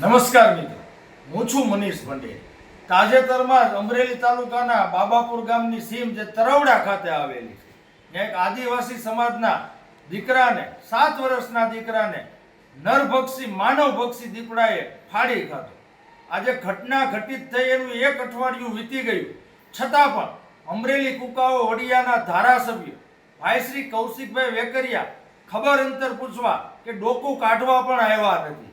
નમસ્કાર મિત્રો. હું છું મનીષ પંડ્યા તાજેતરમાં જ અમરેલી તાલુકાના બાબાપુર ગામની સીમ જે તરવડા ખાતે આવેલી છે. એક આદિવાસી સમાજના દીકરાને, સાત વર્ષના દીકરાને નરભક્ષી, માનવભક્ષી દીપડાએ ફાડી ખાધો. આજે ઘટના ઘટિત થઈ એનું એક અઠવાડિયું વીતી ગયું. છતાં પણ અમરેલી કુકાઓ વડિયાના ધારાસભ્ય ભાઈ શ્રી કૌશિકભાઈ વેકરિયા ખબર અંતર પૂછવા કે ડોકું કાઢવા પણ આવ્યા નથી.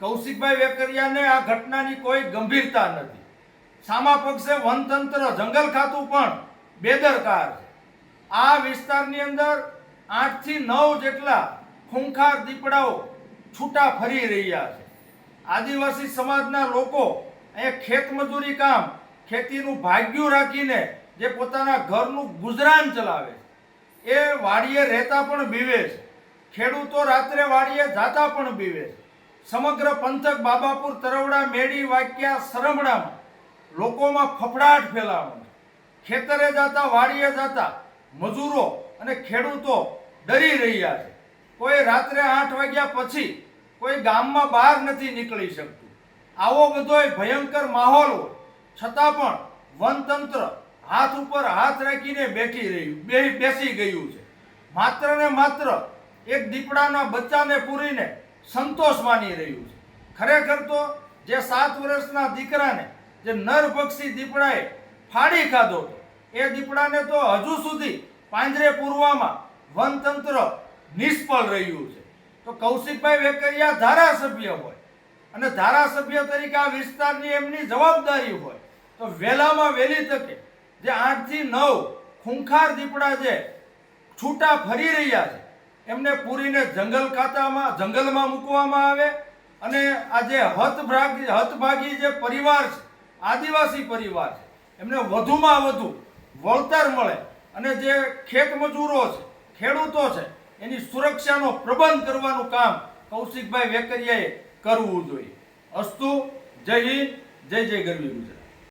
કૌશિકભાઈ વેકરિયાને આ ઘટનાની કોઈ ગંભીરતા નથી. સામા પક્ષે વનતંત્ર, જંગલ ખાતું પણ બેદરકાર છે. આ વિસ્તારની અંદર આઠથી નવ જેટલા ખૂંખાર દીપડાઓ છૂટા ફરી રહ્યા છે. આદિવાસી સમાજના લોકો અહીંયા ખેતમજૂરી કામ, ખેતીનું ભાગ્યું રાખીને જે પોતાના ઘરનું ગુજરાન ચલાવે એ વાડીએ રહેતા પણ બીવે છે. ખેડૂતો રાત્રે વાડીએ જાતા પણ બીવે છે. સમગ્ર પંથક બાબાપુર તરવડા મેડી વાક્યા સરમડામાં લોકોમાં ફફડાટ ફેલાવાનો ખેતરે જતા, વાડીએ જતા મજૂરો અને ખેડૂતો ડરી રહ્યા છે. કોઈ રાત્રે આઠ વાગ્યા પછી કોઈ ગામમાં બહાર નથી નીકળી શકતું. આવો બધોય ભયંકર માહોલ છતાં પણ વનતંત્ર હાથ ઉપર હાથ રાખીને બેઠી રહ્યું બેસી ગયું છે. માત્ર ને માત્ર એક દીપડાના બચ્ચાને પૂરીને સંતોષ માની રહ્યું છે. ખરેખર તો જે સાત વર્ષના દીકરાને જે નરભક્ષી દીપડાએ ફાડી ખાધો એ દીપડાને તો હજુ સુધી પાંજરે પૂરવામાં વનતંત્ર નિષ્ફળ રહ્યું છે. તો કૌશિકભાઈ વેકરિયા ધારાસભ્ય હોય અને ધારાસભ્ય તરીકે આ વિસ્તારની એમની જવાબદારી હોય, તો વહેલામાં વહેલી તકે જે આઠથી નવ ખૂંખાર દીપડા જે છૂટા ફરી રહ્યા છે એમને પૂરીને જંગલ ખાતામાં જંગલમાં મૂકવામાં આવે અને આ જે હતભાગી હતભાગી જે પરિવાર છે, આદિવાસી પરિવાર છે, એમને વધુમાં વધુ વળતર મળે અને જે ખેત મજૂરો છે, ખેડૂતો છે, એની સુરક્ષાનો પ્રબંધ કરવાનું કામ કૌશિકભાઈ વેકરિયાએ કરવું જોઈએ. અસ્તુ, જય હિન્દ, જય જય ગરવી ગુજરાત.